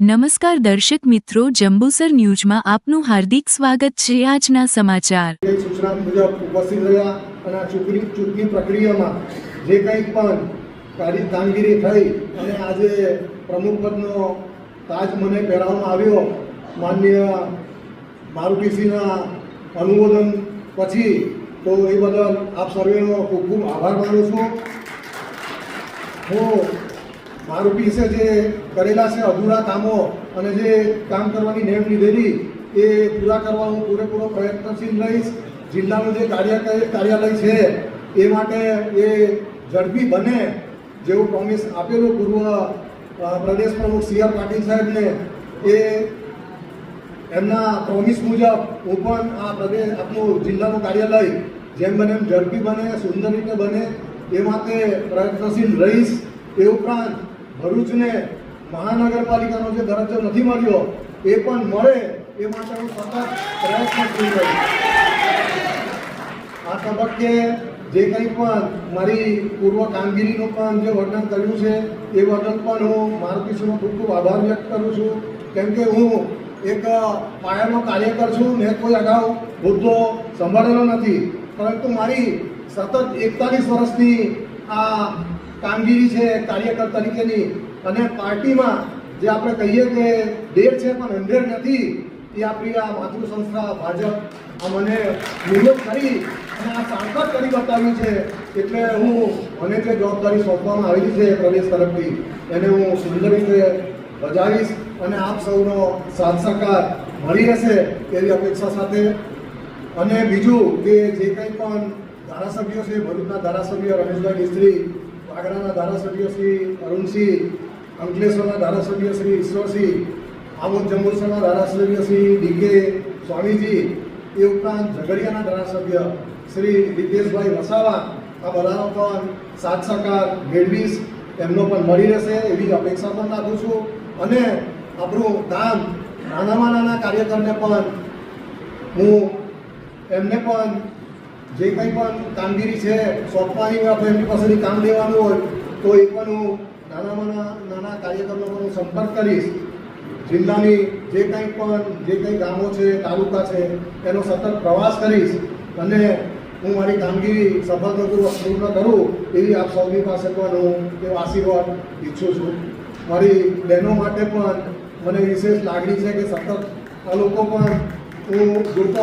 નમસ્કાર દર્શક મિત્રો, જંબુસર ન્યૂઝમાં આપનું હાર્દિક સ્વાગત છે આજના સમાચાર. સૂચના મુજબ ઉપસ્થિત રહ્યા અને આ ચૂંટણી ચૂંટણી પ્રક્રિયામાં જે કંઈ પણ કાર્ય કામગીરી થઈ અને આજે પ્રમુખ પદનો તાજ મને પહેરાવવામાં આવ્યો, માનનીય મારુતિસિંહના અનુમોદન પછી તો એ બદલ આપ સર્વેનો ખૂબ ખૂબ આભાર માનું છું. હું મારું પીસે જે કરેલા છે અધૂરા કામો અને જે કામ કરવાની નેમ લીધેલી, એ પૂરા કરવા હું પૂરેપૂરો પ્રયત્નશીલ રહીશ. જિલ્લાનું જે કાર્ય કાર્યાલય છે, એ માટે એ ઝડપી બને જેવું પ્રોમિસ આપેલું પૂર્વ પ્રદેશ પ્રમુખ સી આર પાટીલ સાહેબને. એ એમના પ્રોમિસ મુજબ હું પણ આ પ્રદેશ આપણું જિલ્લાનું કાર્યાલય જેમ બને એમ ઝડપી બને, સુંદર રીતે બને, એ માટે પ્રયત્નશીલ રહીશ. એ ઉપરાંત ભરૂચને મહાનગરપાલિકાનો જે દરજ્જો નથી મળ્યો, એ પણ મળે એ માટે હું સતત કરી રહ્યો આ તબક્કે જે કંઈ પણ મારી પૂર્વ કામગીરીનું પણ જે વર્ણન કર્યું છે, એ વર્ણન પણ હું મારુતિશ્રીનો ખૂબ ખૂબ આભાર વ્યક્ત કરું છું. કેમ કે હું એક પાયાનો કાર્યકર છું મેં કોઈ અગાઉ હોદ્દો સંભાળેલો નથી. પરંતુ મારી સતત એકતાલીસ વર્ષની આ કામગીરી છે, કાર્યકર તરીકેની. અને પાર્ટીમાં જે આપણે કહીએ કે ડેર છે પણ હંડ્રેડ નથી, એ આપણી આ માતૃ સંસ્થા ભાજપ આ મને નિમણૂક કરી અને આ સાંસદ કરી બતાવ્યું છે. એટલે હું, મને જે જવાબદારી સોંપવામાં આવેલી છે પ્રદેશ તરફથી, એને હું સુંદર રીતે બજાવીશ અને આપ સૌનો સાથ સહકાર મળી રહેશે એવી અપેક્ષા સાથે. અને બીજું કે જે કંઈ પણ ધારાસભ્યો છે, ભરૂચના ધારાસભ્ય રમેશભાઈ મિસ્ત્રી વાગરાના ધારાસભ્ય શ્રી અરુણસિંહ, અંકલેશ્વરના ધારાસભ્ય શ્રી ઈશ્વરસિંહ આમોદ જંબુસરના ધારાસભ્ય શ્રી ડીકે સ્વામીજી, એ ઉપરાંત ઝઘડિયાના ધારાસભ્ય શ્રી રીતેશભાઈ વસાવા, આ બધાનો પણ સાથ સહકાર મેળવીશ. એમનો પણ મળી રહેશે એવી અપેક્ષા પણ રાખું છું. અને આપણું દાન નાનામાં નાના કાર્યકરને પણ હું એમને પણ જે કંઈ પણ કામગીરી છે સોંપવાની હોય આપણે એમની પાસેથી કામ લેવાનું હોય, તો એ પણ હું નાનામાં નાના કાર્યકરનો હું સંપર્ક કરીશ. જિલ્લાની જે કંઈ પણ, જે કંઈ ગામો છે, તાલુકા છે એનો સતત પ્રવાસ કરીશ અને હું મારી કામગીરી સફળતાપૂર્વક પૂર્ણ કરું એવી આપ સૌની પાસે પણ હું એવો આશીર્વાદ ઈચ્છું છું. મારી બહેનો માટે પણ મને વિશેષ લાગણી છે કે સતત આ લોકો પણ હું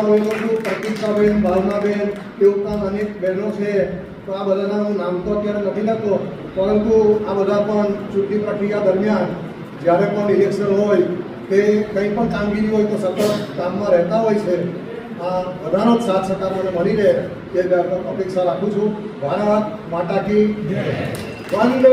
હોઈલો છું પ્રતિષ્ઠાબેન ભાવનાબેન એ ઉપરાંત અનેક બહેનો છે, તો આ બધાના હું નામ તો અત્યારે નથી લખતો, પરંતુ આ બધા પણ ચૂંટણી પ્રક્રિયા દરમિયાન જ્યારે પણ ઇલેક્શન હોય કે કંઈ પણ કામગીરી હોય તો સતત કામમાં રહેતા હોય છે. આ બધાનો જ સાથ સહકાર મને મળી રહે એ અપેક્ષા રાખું છું. ભારત માતા કી વંદે